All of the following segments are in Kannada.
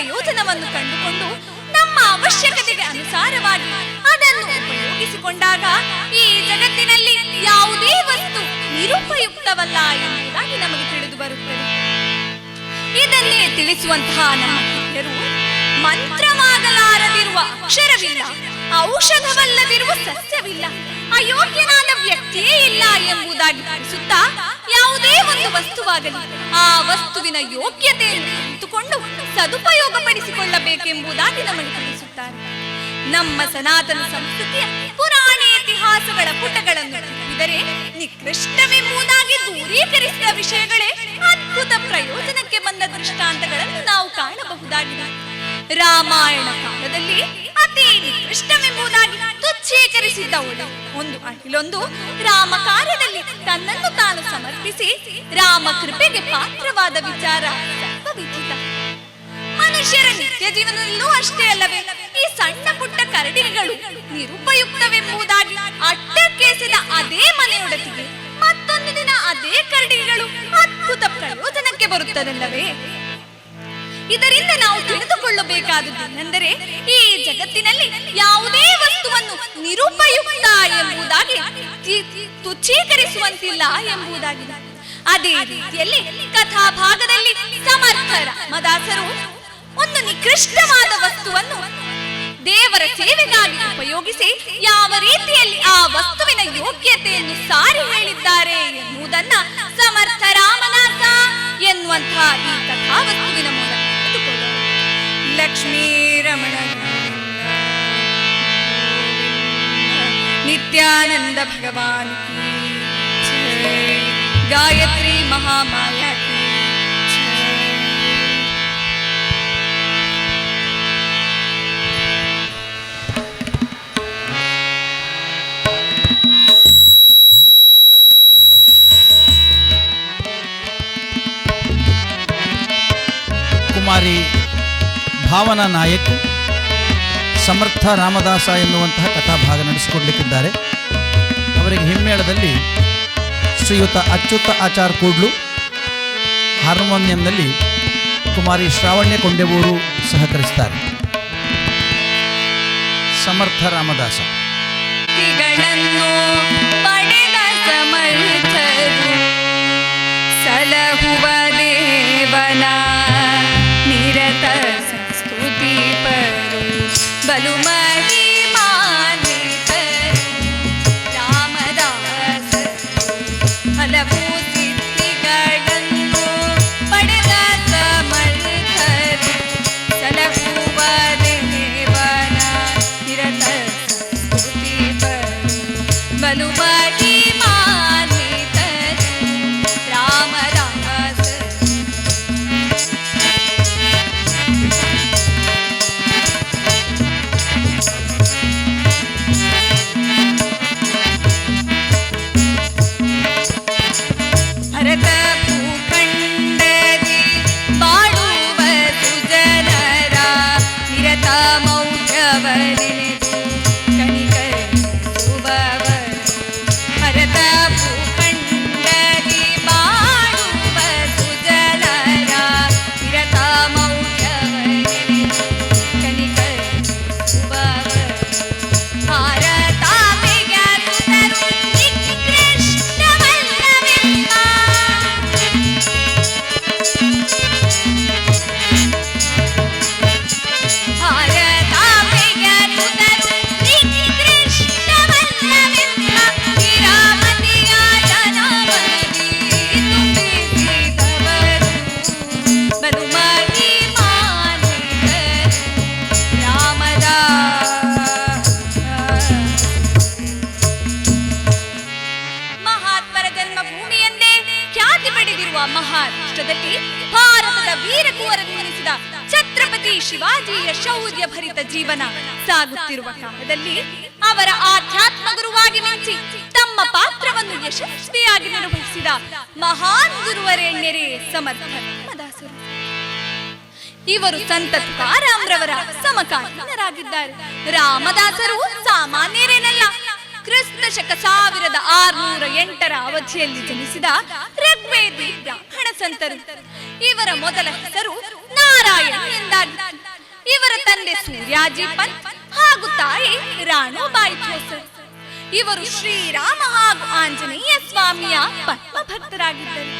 ಪ್ರಯೋಜನವನ್ನು ಕಂಡುಕೊಂಡು ನಮ್ಮ ಅವಶ್ಯಕತೆಗೆ ಅನುಸಾರವಾಗಿ ಅದನ್ನು ಉಪಯೋಗಿಸಿಕೊಂಡಾಗ ಈ ಜಗತ್ತಿನಲ್ಲಿ ಯಾವುದೇ ವಸ್ತು ನಿರುಪಯುಕ್ತವಲ್ಲ ಎಂಬುದಾಗಿ ನಮಗೆ ತಿಳಿದು ಬರುತ್ತದೆ. ಇದನ್ನೇ ತಿಳಿಸುವಂತಹ ನಮ್ಮ ಹಿರಿಯರು ಮಂತ್ರವಾಗಲಾರದಿರುವ ಅಕ್ಷರವಿಲ್ಲ, ಔಷಧವಲ್ಲದಿರುವ ಸಸ್ಯವಿಲ್ಲ, ಅಯೋಗ್ಯನಾದ ವ್ಯಕ್ತಿಯೇ ಇಲ್ಲ ಎಂಬುದಾಗಿ ತಿಳಿಸುತ್ತಾ ಯಾವುದೇ ಒಂದು ವಸ್ತುವಾಗಲಿ, ಆ ವಸ್ತುವಿನ ಯೋಗ್ಯತೆಯನ್ನು ಇತ್ತುಕೊಂಡು ಸದುಪಯೋಗ ಪಡಿಸಿಕೊಳ್ಳಬೇಕೆಂಬುದಾಗಿ ನಮಗೆ ತಿಳಿಸುತ್ತಾರೆ. ನಮ್ಮ ಸನಾತನ ಸಂಸ್ಕೃತಿಯ ಪುರಾಣ ಇತಿಹಾಸಗಳ ಪುಟಗಳನ್ನು ತಿರುಗಿದರೆ ನಿಕೃಷ್ಟವೆಂಬುದಾಗಿ ದೂರೀಕರಿಸಿದ ವಿಷಯಗಳೇ ಅದ್ಭುತ ಪ್ರಯೋಜನಕ್ಕೆ ಬಂದ ದೃಷ್ಟಾಂತಗಳನ್ನು ನಾವು ಕಾಣಬಹುದಾಗಿದೆ. ರಾಮಾಯಣ ಕಾಲದಲ್ಲಿ ಅತಿ ನಿಕೃಷ್ಟವೆಂಬುದಾಗಿ ತುಚ್ಛೀಕರಿಸಿದ್ದವಳು. ಒಂದು ಅಹಿಲೊಂದು ರಾಮ ಕಾರ್ಯದಲ್ಲಿ ತನ್ನನ್ನು ತಾನು ಸಮರ್ಪಿಸಿ ರಾಮ ಕೃಪೆಗೆ ಪಾತ್ರವಾದ ವಿಚಾರ ಮನುಷ್ಯರ ನಿತ್ಯ ಜೀವನದಲ್ಲೂ ಅಷ್ಟೇ ಅಲ್ಲವೇ, ಈ ಸಣ್ಣ ಪುಟ್ಟ ಕರಡಿಗಳು ನಿರುಪಯುಕ್ತವೆಂಬುದಾಗಿ ಅಟ್ಟಕ್ಕೆಸೆದ ಅದೇ ಮನೆಯೊಡತಿಗೆ ಮತ್ತೊಂದು ದಿನ ಅದೇ ಕರಡಿಗಳು ಅದ್ಭುತ ಪ್ರಯೋಜನಕ್ಕೆ ಬರುತ್ತದಲ್ಲವೇ? ಇದರಿಂದ ನಾವು ತಿಳಿದುಕೊಳ್ಳಬೇಕಾದುದೇನೆಂದರೆ ಈ ಜಗತ್ತಿನಲ್ಲಿ ಯಾವುದೇ ವಸ್ತುವನ್ನು ನಿರುಪಯುಕ್ತ ಎಂಬುದಾಗಿ ತುಚ್ಛೀಕರಿಸುವಂತಿಲ್ಲ ಎಂಬುದಾಗಿದೆ. ಅದೇ ರೀತಿಯಲ್ಲಿ ಕಥಾಭಾಗದಲ್ಲಿ ಸಮರ್ಥರ ಮದಾಸರು ಒಂದು ನಿಕೃಷ್ಟವಾದ ವಸ್ತುವನ್ನು ದೇವರ ಸೇವೆಗಾಗಿ ಉಪಯೋಗಿಸಿ ಯಾವ ರೀತಿಯಲ್ಲಿ ಆ ವಸ್ತುವಿನ ಯೋಗ್ಯತೆಯನ್ನು ಸಾರಿ ಹೇಳಿದ್ದಾರೆ ಎನ್ನುವುದನ್ನ ಸಮರ್ಥ ರಾಮನಾಥ ಎನ್ನುವಂತಹ ಈ ಕಥಾವಸ್ತುವಿನ ಮೂಲಕ ಲಕ್ಷ್ಮೀ ರಮಣ ನಿತ್ಯಾನಂದ ಭಗವಾನ್ ಭಾವನಾ ನಾಯಕ್ ಸಮರ್ಥ ರಾಮದಾಸ ಎನ್ನುವಂತಹ ಕಥಾಭಾಗ ನಡೆಸಿಕೊಡ್ಲಿಕ್ಕಿದ್ದಾರೆ. ಅವರಿಗೆ ಹಿಮ್ಮೇಳದಲ್ಲಿ ಶ್ರೀಯುತ ಅಚ್ಯುತ ಆಚಾರ್ ಕೂಡ್ಲು, ಹಾರ್ಮೋನಿಯಂನಲ್ಲಿ ಕುಮಾರಿ ಶ್ರಾವಣ್ಯ ಕೊಂಡೆಬೂರು ಸಹಕರಿಸ್ತಾರೆ. ಸಮರ್ಥ ರಾಮದಾಸ. ಸಲಹುವ ದೇವನ ನಿರತ Balumay. ಇವರು ಸಂತ ತುಕಾರಾಮ್ರವರ ಸಮಕಾಲೀನರಾಗಿದ್ದಾರೆ. ರಾಮದಾಸರು ಸಾಮಾನ್ಯರೇನಲ್ಲ. ಕ್ರಿಸ್ತ ಶಕ ಸಾವಿರದ ಆರುನೂರ ಎಂಟರ ಅವಧಿಯಲ್ಲಿ ಜನಿಸಿದ ಋಗ್ವೇದಿ ಬ್ರಾಹ್ಮಣ ಸಂತರು. ಇವರ ಮೊದಲ ಹೆಸರು ನಾರಾಯಣ ಎಂದಾಗಿ ಇವರ ತಂದೆ ಸೂರ್ಯಾಜಿ ಪಂತ್ ಹಾಗೂ ತಾಯಿ ರಾಣುಬಾಯಿ ಥೋಸರ್ ಇವರು ಶ್ರೀರಾಮ ಹಾಗೂ ಆಂಜನೇಯ ಸ್ವಾಮಿಯ ಪದ್ಮ ಭಕ್ತರಾಗಿದ್ದರು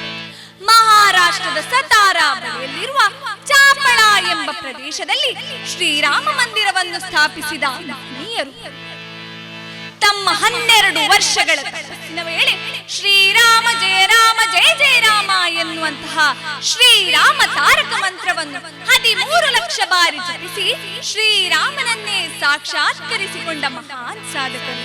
ಮಹಾರಾಷ್ಟ್ರದ ಸತಾರಾ ಬಳಿಯಲ್ಲಿರುವ ಚಾಪಳ ಎಂಬ ಪ್ರದೇಶದಲ್ಲಿ ಶ್ರೀರಾಮ ಮಂದಿರವನ್ನು ಸ್ಥಾಪಿಸಿದ ಮಹನೀಯರು ತಮ್ಮ ಹನ್ನೆರಡು ವರ್ಷಗಳ ತಪಸ್ಸಿನ ವೇಳೆ ಶ್ರೀರಾಮ ಜಯ ರಾಮ ಜಯ ಜಯ ರಾಮ ಎನ್ನುವಂತಹ ಶ್ರೀರಾಮ ತಾರಕ ಮಂತ್ರವನ್ನು ಹದಿಮೂರು ಲಕ್ಷ ಬಾರಿ ಜಪಿಸಿ ಶ್ರೀರಾಮನನ್ನೇ ಸಾಕ್ಷಾತ್ಕರಿಸಿಕೊಂಡ ಮಹಾನ್ ಸಾಧಕರು.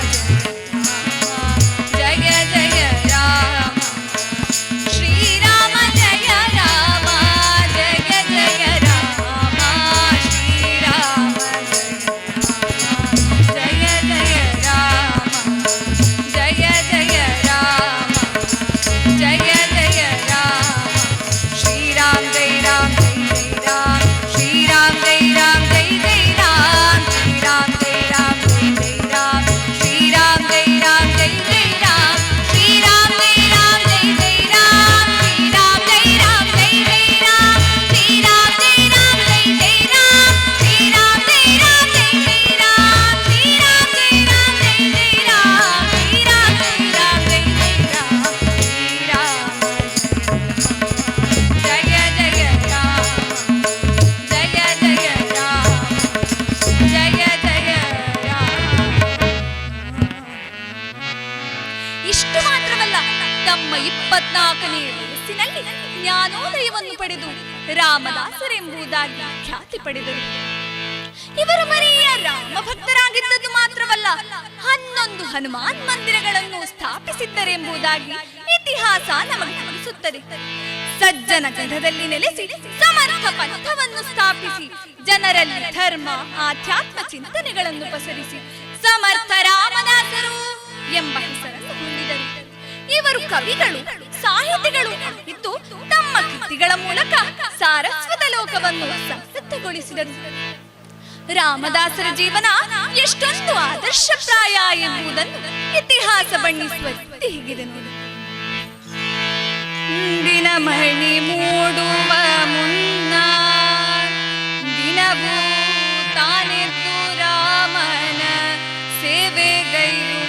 ಹನುಮಾನ್ ಮಂದಿರಗಳನ್ನು ಸ್ಥಾಪಿಸಿದ್ದರೆಂಬುದಾಗಿ ಇತಿಹಾಸ ನಮಗೆ ತಿಳಿಸುತ್ತದೆ ಸಜ್ಜನ ಗಢದಲ್ಲಿ ನೆಲೆಸಿ ಸಮರ್ಥ ಪಂಥವನ್ನು ಸ್ಥಾಪಿಸಿ ಜನರಲ್ಲಿ ಧರ್ಮ, ಆಧ್ಯಾತ್ಮ ಚಿಂತನೆಗಳನ್ನು ಪಸರಿಸಿ ಸಮರ್ಥ ರಾಮದಾಸರು ಎಂಬ ಹೆಸರನ್ನು ಹೊಂದಿದರು. ಇವರು ಕವಿಗಳು, ಸಾಹಿತಿಗಳು ಇತ್ತು ತಮ್ಮ ಕೃತಿಗಳ ಮೂಲಕ ಸಾರಸ್ವತ ಲೋಕವನ್ನು ಸಮೃದ್ಧಗೊಳಿಸಿದರು. ರಾಮದಾಸರ ಜೀವನ ಎಷ್ಟೊಂದು ಆದರ್ಶಪ್ರಾಯ ಎಂಬುದನ್ನು ಇತಿಹಾಸ ಬಣ್ಣಿಸುವ ರೀತಿ ಹೀಗಿದೆ ನೋಡಿ. ದಿನ ಮಣಿ ಮೂಡುವ ಮುನ್ನ, ದಿನವೂ ತಾನೆದ್ದು ರಾಮನ ಸೇವೆಗೈರುವರು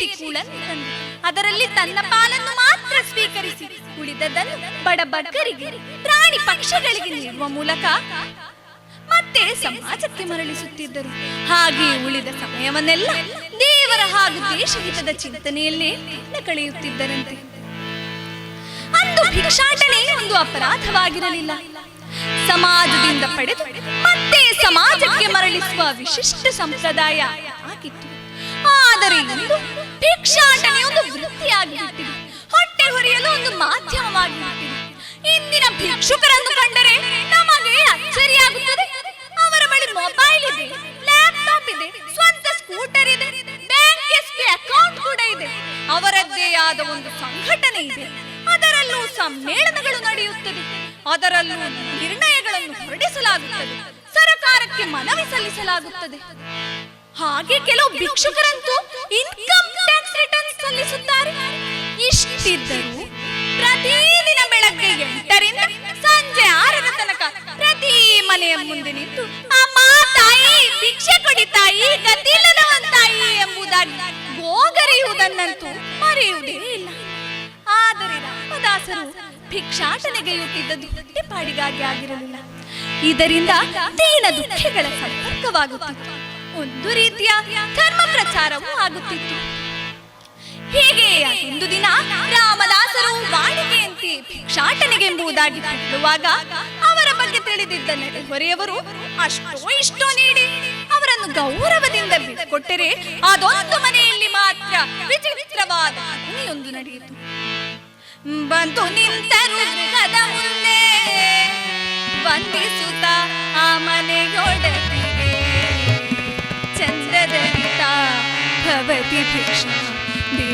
ಭಿಕ್ಷೆ ಎತ್ತಿ ಕೂಳನ್ನು ತಂದು ಅದರಲ್ಲಿ ತನ್ನ ಪಾಲನ್ನು ಮಾತ್ರ ಸ್ವೀಕರಿಸಿ ಉಳಿದದನ್ನು ಬಡ ಬಡವರಿಗೆ ಪ್ರಾಣಿ ಪಕ್ಷಗಳಿಗೆ ನೀಡುವ ಮೂಲಕ ಮತ್ತೆ ಸಮಾಜಕ್ಕೆ ಮರಳಿಸುತ್ತಿದ್ದರು. ಹಾಗೆ ಉಳಿದ ಸಮಯವನ್ನೆಲ್ಲ ದೇವರ ಹಾಗೂ ದೇಶಹಿತದ ಚಿಂತನೆಯಲ್ಲೇ ಕಳೆಯುತ್ತಿದ್ದರಂತೆ. ಅಂದು ಭಿಕ್ಷಾಟನೆ ಒಂದು ಅಪರಾಧವಾಗಿರಲಿಲ್ಲ. ಸಮಾಜದಿಂದ ಪಡೆದು ಮತ್ತೆ ಸಮಾಜಕ್ಕೆ ಮರಳಿಸುವ ವಿಶಿಷ್ಟ ಸಂಪ್ರದಾಯ ಆಗಿತ್ತು. ಆದರೆ ಇಂದು ಭಿಕ್ಷಾಟನೆ ಒಂದು ವೃತ್ತಿಯಾಗಿ ಹೊಟ್ಟೆ ಹೊರೆಯಲು ಒಂದು ಮಾಧ್ಯಮವಾಗಿ ಇಂದಿನ ಭಿಕ್ಷುಕರನ್ನು ಕಂಡರೆ ನಮಗೆ ಅಚ್ಚರಿಯಾಗುತ್ತದೆ ಅವರ ಬಳಿ ಮೊಬೈಲ್ ಇದೆ ಲ್ಯಾಪ್ಟಾಪ್ ಇದೆ, ಸ್ವಂತ ಸ್ಕೂಟರ್ ಇದೆ ಬ್ಯಾಂಕ್ ಅಕೌಂಟ್ ಕೂಡ ಇದೆ. ಅವರದ್ದೇ ಆದ ಒಂದು ಸಂಘಟನೆ ಇದೆ. ಅದರಲ್ಲೂ ಸಮ್ಮೇಳನಗಳು ನಡೆಯುತ್ತದೆ. ಅದರಲ್ಲೂ ನಿರ್ಣಯಗಳನ್ನು ಹೊರಡಿಸಲಾಗುತ್ತದೆ. ಸರ್ಕಾರಕ್ಕೆ ಮನವಿ ಸಲ್ಲಿಸಲಾಗುತ್ತದೆ. ಹಾಗೆ ಕೆಲವು ಭಿಕ್ಷುಕರಂತೂ ಇನ್ಕಮ್ ಸಲ್ಲಿಸುತ್ತಾರೆ. ಇಷ್ಟಿದ್ದರೂ ಪ್ರತಿದಿನ ಬೆಳಗ್ಗೆ ಎಂಟರಿಂದ ಸಂಜೆ ಆರರ ತನಕ ಪ್ರತಿ ಮನೆಯ ಮುಂದೆ ನಿಂತು, ಅಮ್ಮ, ತಾಯಿ, ಭಿಕ್ಷೆ ಕೊಡಿ, ತಾಯಿ ಗತಿಲ್ಲದವನ್ ತಾಯಿ ಎಂಬುದಾಗಿ ಗೋಗರಿಯುವುದನ್ನಂತೂ ಮರೆಯುವುದೇ ಇಲ್ಲ. ಆದರೆ ರಾಮದಾಸರು ಭಿಕ್ಷಾಟನೆಗೆಯುತ್ತಿದ್ದದ್ದು ಪಾಡಿಗಾಗಿ ಆಗಿರಲಿಲ್ಲ. ಇದರಿಂದ ದೀನ ದುಃಖಗಳ ಸಂಪರ್ಕವಾಗುತ್ತಿತ್ತು. ಒಂದು ರೀತಿಯ ಧರ್ಮ ಪ್ರಚಾರವೂ ಆಗುತ್ತಿತ್ತು. ಹೀಗೆ ಒಂದು ದಿನ ರಾಮದಾಸರು ವಾಡಿಕೆಯಂತೆ ಭಿಕ್ಷಾಟನೆಗೆಂಬುದಾಗಿ ಹೇಳುವಾಗ ಅವರ ಬಗ್ಗೆ ತಿಳಿದಿದ್ದ ನೆರೆಹೊರೆಯವರು ಅಷ್ಟೋ ಇಷ್ಟೋ ನೀಡಿ ಅವರನ್ನು ಗೌರವದಿಂದ ಬಿಟ್ಟುಕೊಟ್ಟರೆ ಅದೊಂದು ಮನೆಯಲ್ಲಿ ಮಾತ್ರ ವಿಚಿತ್ರವಾದ ಒಂದು ನಡೆಯಿತು. ಬಂದು ನಿಂತರು ಮುಂದೆ ವಂದಿಸುತ್ತ ಆ ಮನೆಯೊಡತಿಗೆ ಚಂದ್ರದಂತ ಭವತಿ ಭಿಕ್ಷ.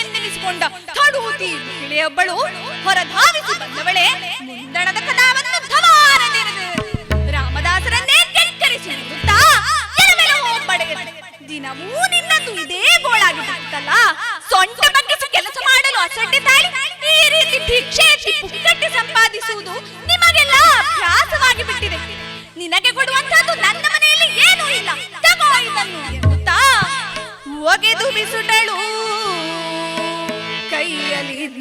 ಎಂದೆನಿಸಿಕೊಂಡ ಕಡೂತಿ ಮಹಿಳೆಯೊಬ್ಬಳು ಹೊರಧಾವಿಸಿ ಬಂದವಳೆ. ಮುಂದಣದ ಕದಾವನ್ನು ಧವಾರ ತೆರೆದು ರಾಮದಾಸರನ್ನೇ ಬಡಗದೆ ದಿನವೂ ನಿನ್ನದು ಇದೇ ಗೋಳಾಗಿ ಬಿಡುತ್ತಲ್ಲ. ಸೊಂಟ ಬಗ್ಗಿಸಿ ಕೆಲಸ ಮಾಡಲು ಅಸಡ್ಡೆ ತಾಳಿ ಈ ರೀತಿ ಭಿಕ್ಷೆ ಪುಕ್ಕಟ್ಟೆ ಸಂಪಾದಿಸುವುದು ನಿಮಗೆಲ್ಲ ಅಭ್ಯಾಸವಾಗಿ ಬಿಟ್ಟಿದೆ. ನಿನಗೆ ಕೊಡುವಂತಹದ್ದು ನನ್ನ ಮನೆಯಲ್ಲಿ ಏನೂ ಇಲ್ಲ. ತಗೋ ಇದನ್ನು ಎನ್ನುತ್ತಾ ಒಗೆದು ಬಿಸುಟಳು.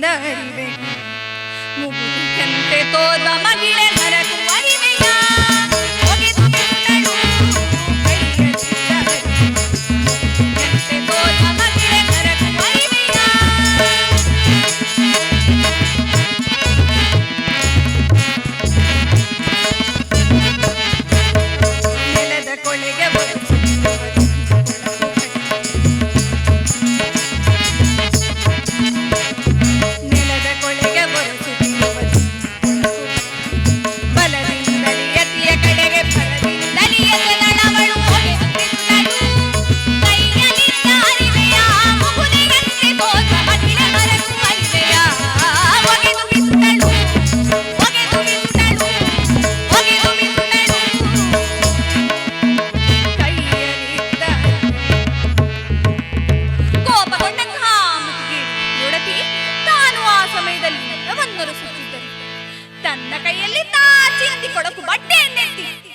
ಕೈಯಲ್ಲಿದ್ದರಿವೆ ಮುಗುದಿಯಂತೆ ತೋದ ಮಗಿಳೆ ಮರಕು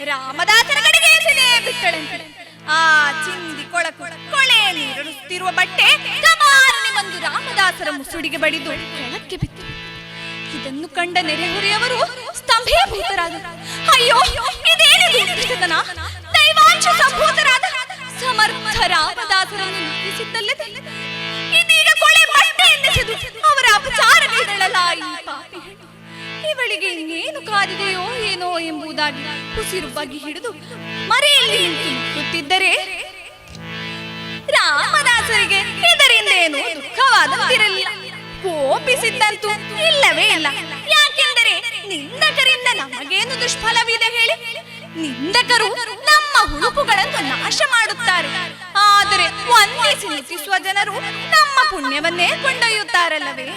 ರಾಮದಾಸರ ಕಡೆಗೆ ಎಸೆದೇ ಬಿಟ್ಟಳಂತೆ. ಆ ಚಿಂದಿ ಕೊಳಕು ಕೊಳೆ ನೀರುತ್ತಿರುವ ಬಟ್ಟೆ ಕಮಾರನೆ ಬಂದು ರಾಮದಾಸರ ಮುಸುಡಿಗೆ ಬಡಿದು ಕೆಳಕ್ಕೆ ಬಿತ್ತು. ಇದನ್ನು ಕಂಡ ನೆರೆಹೊರೆಯವರು ಸ್ತಂಭೀಭೂತರಾದರು. ಅಯ್ಯೋ, ಇದೇನಿದು? ದುಷ್ಟತನ. ದೈವಾಂಶ ಸಂಭೂತರಾದ ಸಮರ್ಥ ರಾಮದಾಸರನ್ನು ನಿಲ್ಲಿಸಿದ್ದಲ್ಲದೆ ಇದೀಗ ಕೊಳೆ ಬಟ್ಟೆ ಎನ್ನಿಸಿದು ಅವರ ಅಪಚಾರ ಈ ಪಾಪಿ ಇವಳಿಗೆ ಇನ್ನೇನು ಕಾದಿದೆಯೋ ಏನೋ ಎಂಬುದಾಗಿ ಉಸಿರು ಬಗ್ಗಿ ಹಿಡಿದು ಮರೆಯಲ್ಲಿ ಕುತ್ತಿದ್ದರೆ ರಾಮದಾಸರಿಗೆ ಇದರಿಂದ ಏನು ದುಃಖವಾದಂತಿರಲಿಲ್ಲ. ಕೋಪಿಸಿದ್ದಂತೂ ಇಲ್ಲವೇ ಇಲ್ಲ. ಯಾಕೆಂದರೆ ನಿಂದಕರಿಂದ ನಮಗೇನು ದುಷ್ಫಲವಿದೆ ಹೇಳಿ? ನಿಂದಕರು ನಮ್ಮ ಹುಳುಪುಗಳನ್ನು ನಾಶ ಮಾಡುತ್ತಾರೆ. ಆದರೆ ಒಂದೇ ಸಿಲುಕಿಸುವ ಜನರು ನಮ್ಮ ಪುಣ್ಯವನ್ನೇ ಕೊಂಡೊಯ್ಯುತ್ತಾರಲ್ಲವೇ?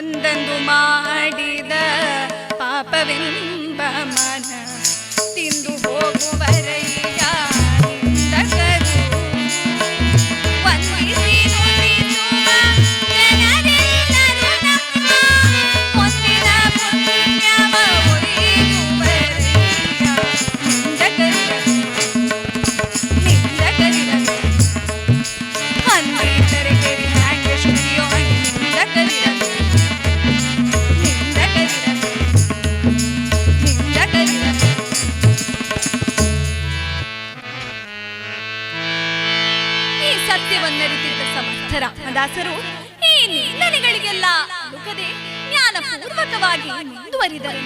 ಅಂದಂದು ಮಾಡಿದ ಪಾಪವೆಂಬ ಮನ ತಿಂದು ಹೋಗುವರಯ್ಯ ಸಮರ್ಥರ ದಾಸರು ಈ ನಿಂದನೆಗಳಿಗೆಲ್ಲ ಲುಕದೆ ಜ್ಞಾನಪೂರ್ವಕವಾಗಿ ಮುಂದುವರಿದರು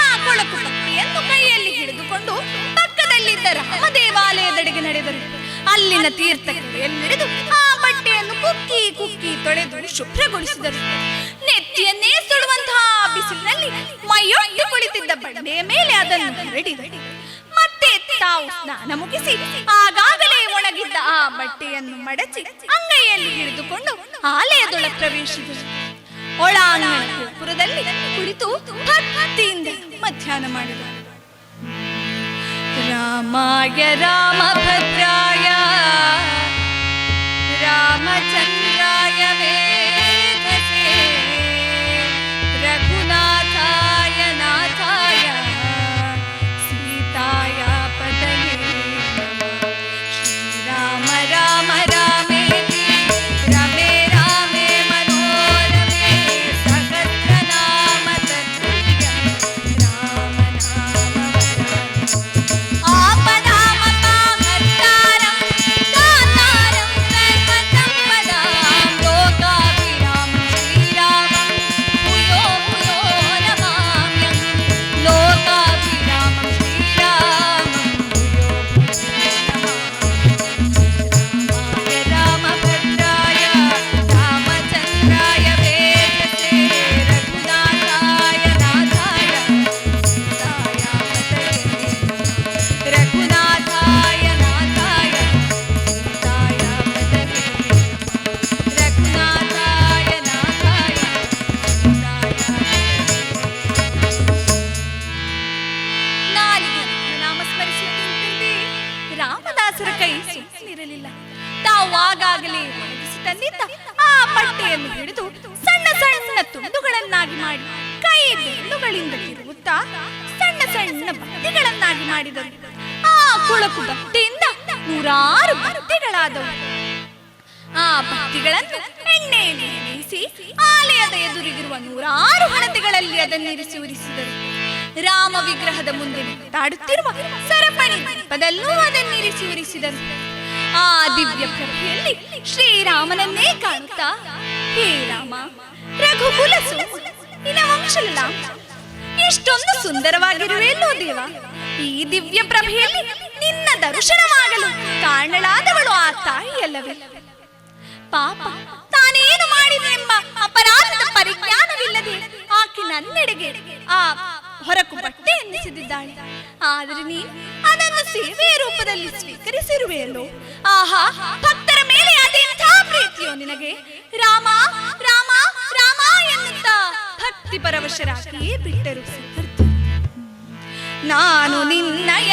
ಆ ಕೊಳಕು ಭಕ್ತಿಯನ್ನು ಕೈಯಲ್ಲಿ ಹಿಡಿದುಕೊಂಡು ಪಕ್ಕದಲ್ಲಿದ್ದ ರಾಮ ದೇವಾಲಯದೆಡೆಗೆ ನಡೆದರು. ಅಲ್ಲಿನ ತೀರ್ಥಕರೆಯಲ್ಲಿಳಿದು ಆ ಬಟ್ಟೆಯನ್ನು ಕುಕ್ಕಿ ಕುಕ್ಕಿ ತೊಳೆದು ಶುಭ್ರಗೊಳಿಸಿದರು. ನೆತ್ತಿಯನ್ನೇ ಸುಡುವಂತಹ ಬಿಸಿಲಿನಲ್ಲಿ ಮೈಯೊಟ್ಟು ಕುಳಿತಿದ್ದ ಬಂಡೆಯ ಮೇಲೆ ಅದನ್ನು ಹರಡಿದರು. ಮತ್ತೆ ತಾವು ಸ್ನಾನ ಮುಗಿಸಿ ಆಗಾಗಲೇ ಒಣಗಿದ್ದ ಆ ಬಟ್ಟೆಯನ್ನು ಮಡಚಿ ಅಂಗೈಯಲ್ಲಿ ಹಿಡಿದುಕೊಂಡು ಆಲಯದೊಳ ಪ್ರವೇಶಿಸಿದರು ಒಳಾಂಗಣ ಗೋಪುರದಲ್ಲಿ ಕುಳಿತು ಭಕ್ತಿಯಿಂದ ಮಧ್ಯಾಹ್ನ ಮಾಡಿದರು ರಾಮಾಯ ರಾಮಭದ್ರಾಯ ರಾಮಚಂದ್ರಾಯ ಎಷ್ಟೊಂದು ಸುಂದರವಾಗಿರುವೆಲ್ಲೋ ದೇವ. ಈ ದಿವ್ಯ ಪ್ರಭೆಯಲ್ಲಿ ನಿನ್ನ ದರ್ಶನವಾಗಲು ಕಾರಣಳಾದವಳು ಆ ತಾಯಿಯಲ್ಲವೇ. ಪಾಪ, ತಾನೇನು ಮಾಡಿದೆಂಬ ಅಪರಾಧದ ಪರಿಜ್ಞಾನವಿಲ್ಲದೆ ಆಕೆ ನನ್ನೆಡೆಗೆ ಆ ಹೊರಕು ಬಟ್ಟೆ ಎನ್ನಿಸಿದ್ದಾಳೆ ಆದರೆ ನೀ ಅದನ್ನು ಸೇವೆಯ ರೂಪದಲ್ಲಿ ಸ್ವೀಕರಿಸಿರುವೆಯಲ್ಲೋ? ಆಹಾ, ಭಕ್ತರ ಮೇಲೆ ಅದೆಂಥ ಪ್ರೀತಿಯೋ ನಿನಗೆ? ರಾಮ ರಾಮ ರಾಮ ಎನ್ನುತ್ತ ಭಕ್ತಿ ಪರವಶರಾಗಿಯೇ ಬಿಟ್ಟರು ನಾನು ನಿನ್ನಯ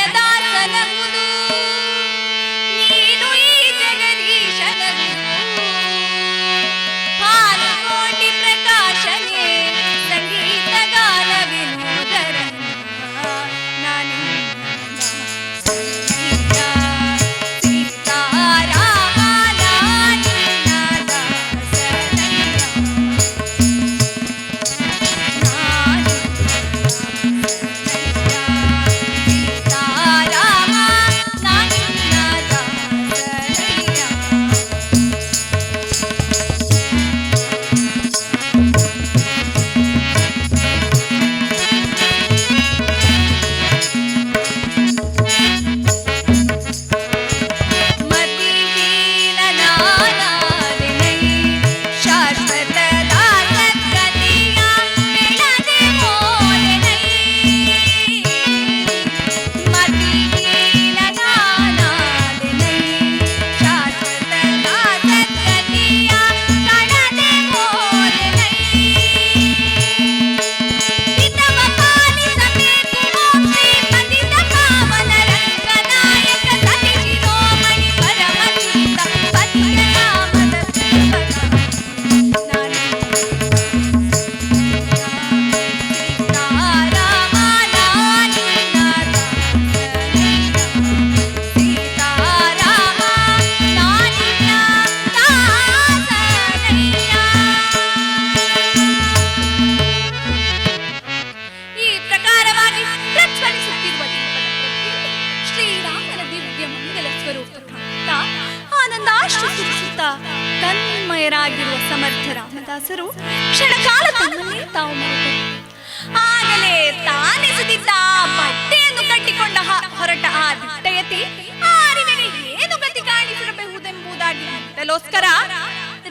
ಮೊದಲೋಸ್ಕರ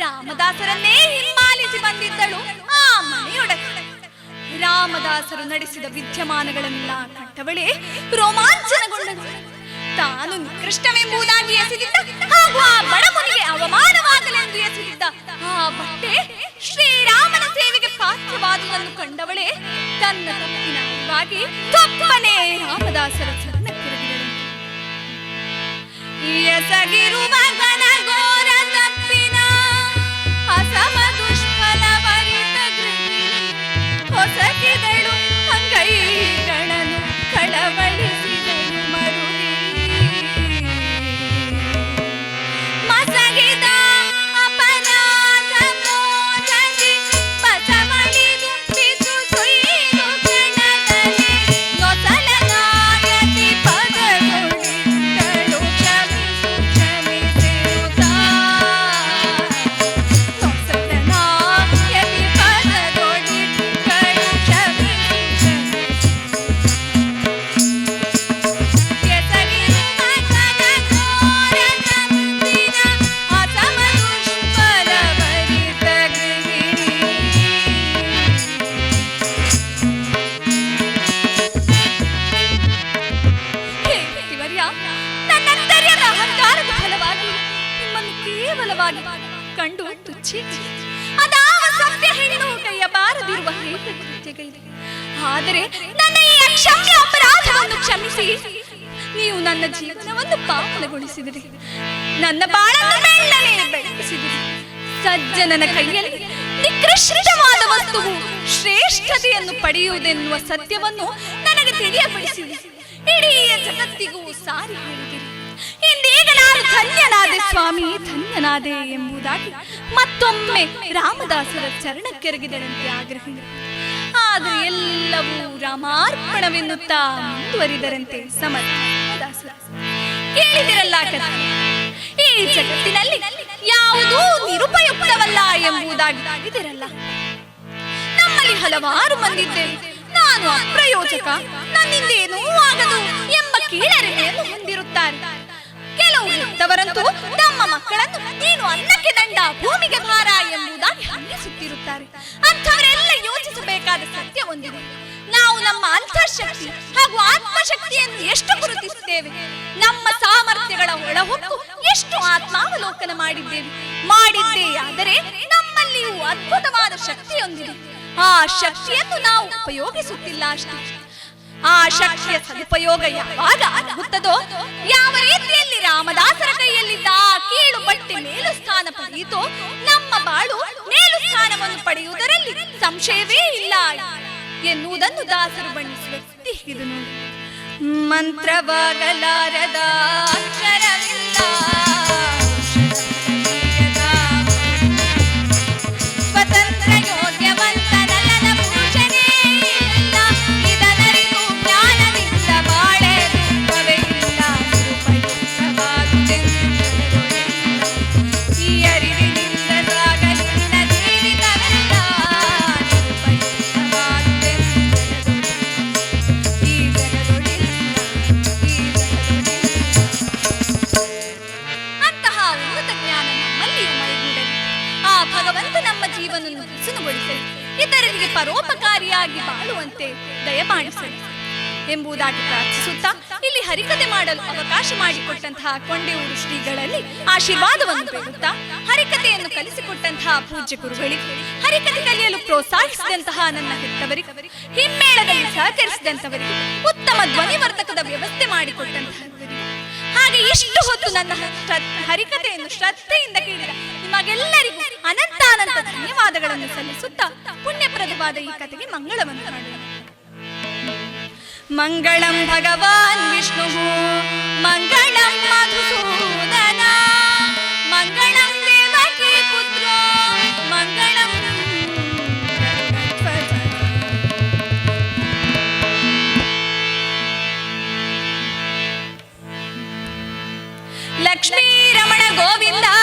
ರಾಮದಾಸರನ್ನೇ ಹಿಂಬಾಲಿಸಿ ಬಂದಿದ್ದಳು ಆ ಮನೆಯೊಡನೆ ರಾಮದಾಸರು ನಡೆಸಿದ ವಿದ್ಯಮಾನಗಳನ್ನೆಲ್ಲ ಕಟ್ಟವಳೆ ರೋಮಾಂಚನಗೊಂಡಳು. ತಾನು ನಿಕೃಷ್ಟವೆಂಬುದಾಗಿ ಎಸೆದಿದ್ದ ಹಾಗೂ ಆ ಬಡಮುನಿಗೆ ಅವಮಾನವಾಗಲೆಂದು ಎಸೆದಿದ್ದ ಆ ಬಟ್ಟೆ ಶ್ರೀರಾಮನ ಸೇವೆಗೆ ಪಾತ್ರವಾದುದನ್ನು ಕಂಡವಳೆ ತನ್ನ ತಪ್ಪಿನ ಅರಿವಾಗಿ ತಪ್ಪನೆ ರಾಮದಾಸರ ಚರಣಕ್ಕಿರಗಿದಳು. ಎಸಗಿರುವ What's awesome. ಜೀವನವನ್ನು ಪಾವನಗೊಳಿಸಿದಿರಿ. ನನ್ನ ಬಾಳನ್ನು ಸಜ್ಜನನ ಕೈಯಲ್ಲಿ ನಿಕೃಷ್ಟವಾದ ವಸ್ತುವು, ಶ್ರೇಷ್ಠತೆಯನ್ನು ಪಡೆಯುವುದೆನ್ನುವ ಸತ್ಯವನ್ನು ನನಗೆ ತಿಳಿಯಪಡಿಸಿದೆ ಇಡೀ ಜಗತ್ತಿಗೂ ಸಾರಿ ಇಂದೀಗ ನಾನು ಧನ್ಯನಾದೆ ಸ್ವಾಮಿ, ಧನ್ಯನಾದೆ ಎಂಬುದಾಗಿ ಮತ್ತೊಮ್ಮೆ ರಾಮದಾಸರ ಚರಣಕ್ಕೆರಗಿದಳಂತೆ ಆಗ್ರಹಿಸಿದರು ಆದರೆ ಎಲ್ಲವೂ ರಾಮಾರ್ಪಣವೆನ್ನುತ್ತಾ ಮುಂದುವರಿದರಂತೆ ಸಮರ್ಥ. ಕೇಳಿದಿರಲ್ಲ ಈ ಜಗತ್ತಿನಲ್ಲಿ ಯಾವುದೂ ನಿರುಪಯುಕ್ತವಲ್ಲ ಎಂಬುದಾಗಿ ಆಗಿದಿರಲ್ಲ ನಮ್ಮಲ್ಲಿ ಹಲವಾರು ಮಂದಿದ್ದೇವೆ ನಾನು ಅಪ್ರಯೋಜಕ ನನ್ನಿಂದೇನೂ ಆಗದು ಎಂಬ ಕೀಳರಿಮೆಯನ್ನು ಹೊಂದಿರುತ್ತಾರೆ. ಕೆಲವು ಹೆತ್ತವರಂತೂ ತಮ್ಮ ಮಕ್ಕಳನ್ನು ನೀನು ಅನ್ನಕ್ಕೆ ದಂಡ ಭೂಮಿಗೆ ಭಾರ ಎಂಬುದಾಗಿ ಹಂಗಿಸುತ್ತಿರುತ್ತಾರೆ. ಅಂಥವರೆಲ್ಲ ಯೋಚಿಸಬೇಕಾದ ಸತ್ಯ ಒಂದಿದೆ ನಾವು ನಮ್ಮ ಅಂತಃಶಕ್ತಿ ಹಾಗೂ ಆತ್ಮಶಕ್ತಿಯನ್ನು ಎಷ್ಟು ಗುರುತಿಸುತ್ತೇವೆ? ನಮ್ಮ ಸಾಮರ್ಥ್ಯಗಳ ಒಳಹೊಕ್ಕು ಎಷ್ಟು ಆತ್ಮಾವಲೋಕನ ಮಾಡಿದ್ದೇವೆ? ಮಾಡಿದ್ದೇ ಆದರೆ ನಮ್ಮಲ್ಲಿಯೂ ಅದ್ಭುತವಾದ ಶಕ್ತಿಯೊಂದಿದೆ. ಆ ಶಕ್ತಿಯನ್ನು ನಾವು ಉಪಯೋಗಿಸುತ್ತಿಲ್ಲ ಅಷ್ಟೇ. ಆ ಶಕ್ತಿಯ ಸದುಪಯೋಗ ಯಾವಾಗ ಆಗುತ್ತದೋ ಯಾವ ರೀತಿಯಲ್ಲಿ ರಾಮದಾಸರ ಕೈಯಲ್ಲಿದ್ದ ಕೀಳು ಬಟ್ಟೆ ಮೇಲು ಸ್ಥಾನ ಪಡೆಯಿತೋ ನಮ್ಮ ಬಾಳು ಮೇಲು ಸ್ಥಾನವನ್ನು ಪಡೆಯುವುದರಲ್ಲಿ ಸಂಶಯವೇ ಇಲ್ಲ ಎನ್ನುವುದನ್ನು ದಾಸರು ಬಣ್ಣಿಸುವ ಮಂತ್ರವಾಗಲಾರದ ಅಕ್ಷರವಿಲ್ಲ. ಆಶೀರ್ವಾದವನ್ನು ಬೇಡುತ್ತಾ ಹರಿಕತೆಯನ್ನು ಕಲಿಸಿಕೊಟ್ಟಂತಹ ಪೂಜ್ಯ ಗುರುಗಳಿಗೆ ಹರಿಕತೆ ಕಲಿಯಲು ಪ್ರೋತ್ಸಾಹಿಸಿದಂತಹ ನನ್ನ ಹೆತ್ತವರಿಗೆ ಹಿಮ್ಮೇಳದಲ್ಲಿ ಸಹಕರಿಸಿದಂತವರಿಗೆ ಉತ್ತಮ ಧ್ವನಿವರ್ಧಕದ ವ್ಯವಸ್ಥೆ ಮಾಡಿಕೊಟ್ಟಂತಹ ಹಾಗೆ ಇಷ್ಟು ಹೊತ್ತು ನನ್ನ ಹರಿಕತೆಯನ್ನು ಶ್ರದ್ಧೆಯಿಂದ ಕೇಳಿದ ನಿಮಗೆಲ್ಲರಿಗೂ ಅನಂತಾನಂತ ಧನ್ಯವಾದಗಳನ್ನು ಸಲ್ಲಿಸುತ್ತಾ ಪುಣ್ಯಪ್ರದವಾದ ಈ ಕಥೆಗೆ ಮಂಗಳವನ್ನು ಮಾಡೋಣ ಮಂಗಳಂ ಭಗವಾನ್ ವಿಷ್ಣು ಮಂಗಳಂ ಮಧುಸೂದನ லக்ஷ்மி ரமண கோவிந்தா.